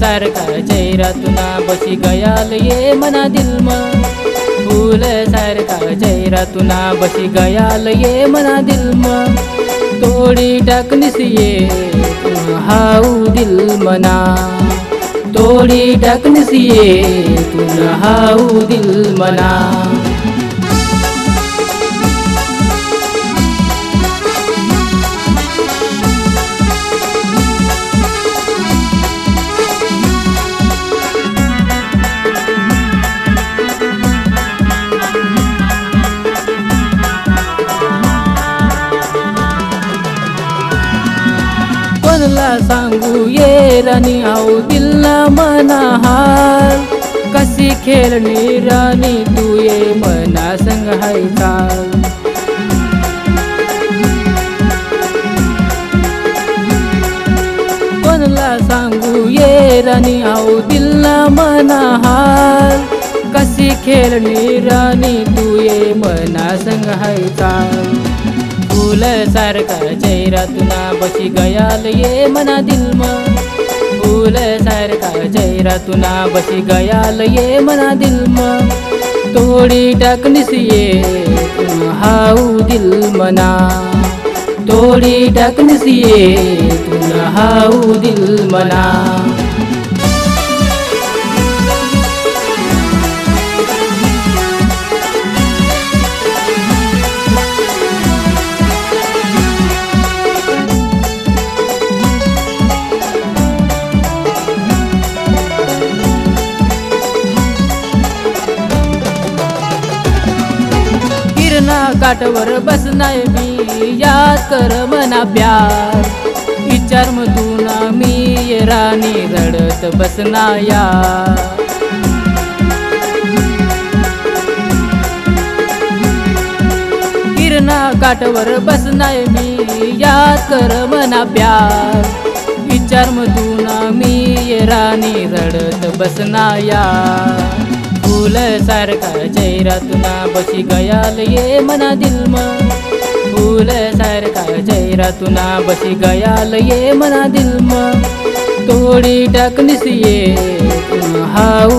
सारखा चेहरा तुना बशी गयाल ये मना दिल फूल सारखा चेहरा तुना बशी गयाल ये मना दिल तोडी टाकनीस ये हाऊ दिल मना. तोडी टाकनीस ये तुना हाऊ दिल मना. सांगू ये राणी आऊ दिलना मना हार कशी खेळणी राणी तू ये मना संग हाय कोणला सांगू ये राणी आऊ दिलना मना हार कशी खेळणी राणी तू ये मना संग हाय फूल सारखा चेहरा तुला बशी गयाल ये मना दिल फूल सारखा चेहरा तुला बशी गयाल ये मना दिल तोडी टाकनीस ये हाऊ दिल मना. तोडी टाकनीस ये तुला हाऊ दिल मना. काठवर बसनाय मी. याद कर मना प्यार विचार मधून मी ये राणी रडत बसना या किरणा काठवर बसनाय मी. याद कर मना प्यार विचार मधून मी ये राणी रडत बसना या फूल सारखा चेहरा तुना बशी गयाल ये मना दिल म फूल सारखा चेहरा तुना बशी गयाल ये मना दिल म तोडी टाकनीस ये तू हाऊ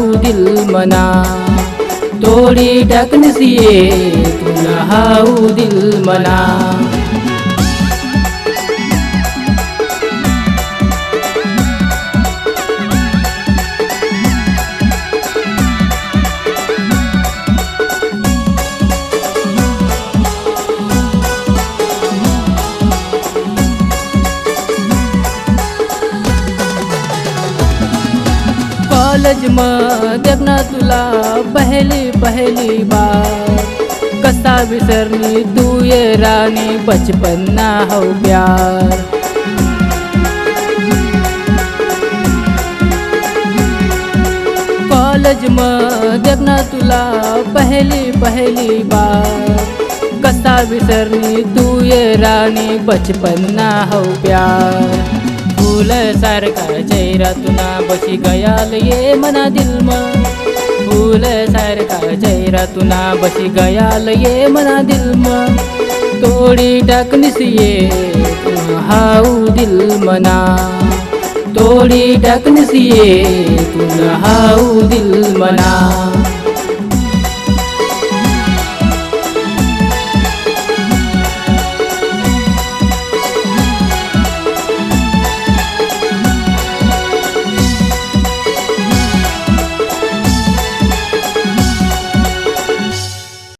दिल तुला ना तुला पहली पहली बार कसा विसरनी तू ये राणी बचपन ना हो प्यार. कॉलेजमध्ये ना तुला पहली पहली बार कसा विसरनी तू ये राणी बचपन ना हो प्यार. फूल सारखा चेहरा तुना बशी गयाल ये मना दिल म फूल सारखा चेहरा तुना बशी गयाल ये मना दिल म तोडी टाकनीस ये तू हाऊ दिल मना तोडी टाकनीस